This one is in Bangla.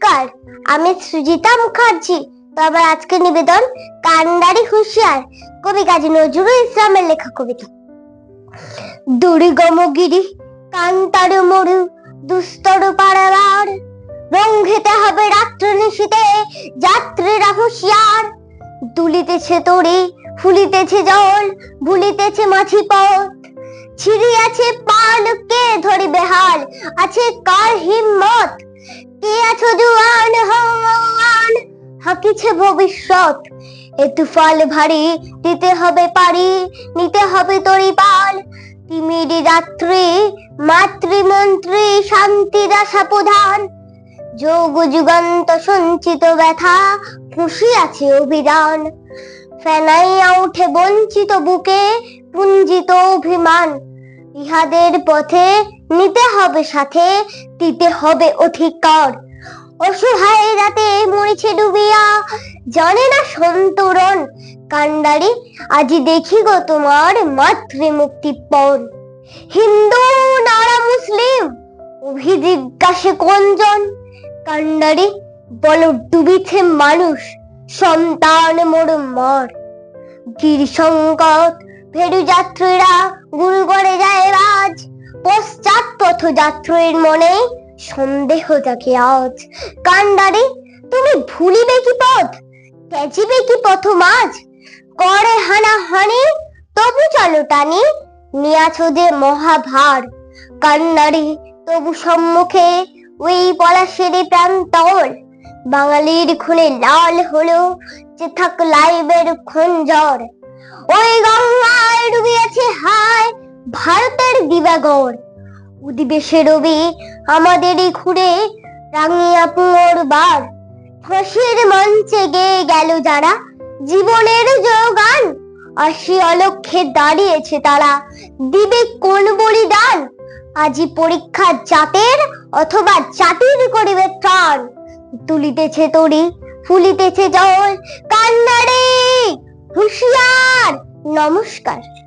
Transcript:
নমস্কার, আমি সুজিতা মুখার্জি। তবে আজকে নিবেদন কান্দারি হুঁশিয়ার, কবি কাজী নজরুল ইসলামের লেখা কবিতা। দুর্গমগিরি কান্তার মরু, দুস্তর পাড়াবার রং খেতে হবে রাত্র নিশীতে যাত্রীরা হুঁশিয়ার। দুলিতেছে তরি ফুলিতেছে জল, ভুলিতেছে মাছি পথ। ছিড়িয়াছে পাল, কে ধরিবে হাল আছে কার হিম্মত? কে হাকিছে ভবিষ্যৎ। এ তুফাল ভারী, দিতে হবে পারি, নিতে হবে তরি পাল। তিমিরি রাত্রি, মাতৃমন্ত্রী শান্তি দাসা প্রধান। যোগ যুগান্ত সঞ্চিত ব্যথা খুশি আছে অভিযান ফেনাইয়া উঠে বঞ্চিত বুকে পুঞ্জিত অভিমান। ইহাদের পথে নিতে হবে, সাথে দিতে হবে অধিকার অসহায় রাতে মরেছে ডুবিয়া, জানে না সন্তরণ। কান্ডারি, আজি দেখি গো তোমার মাতৃ মুক্তিপণ হিন্দু, নারা, মুসলিম, অভিজিজ্ঞাসে কোনজন কান্ডারি, বল, ডুবিছে মানুষ, সন্তান মোর মর। গির সংকট ফেরু যাত্রীরা গুরু পশ্চাৎ পথ যাত্রীর মনে সন্দেহ থাকে আজ। কান্ডারি, তুমি ভুলিবে কি পথ? ত্যাজিবে কি পথ মাঝ? করে হানা হানি তবু চলো টানি, নিয়াছো যে মহাভার। কান্নারি তবু সম্মুখে ওই পলাশের প্রান্তর। বাঙালির খুনে লাল হলো যে থাক লাইবের খঞ্জর। ওই গঙ্গায় ডুবিয়েছে হায় ভারতের দিবাগর। উদিবেশে রবি আমাদেরই ঘুরে রাঙিয়া পুনর বার। ফাঁসির মঞ্চে গেয়ে গেল যারা, জীবনের যোগান। আসি অলক্ষে দাঁড়িয়েছে তারা, দিবে কোন বলিদান? আজি পরীক্ষা জাতের অথবা জাতির করিবে ত্রাণ। তুলিতেছে তরি, ফুলিতেছে জল, কান্নারে হুঁশিয়ার, নমস্কার।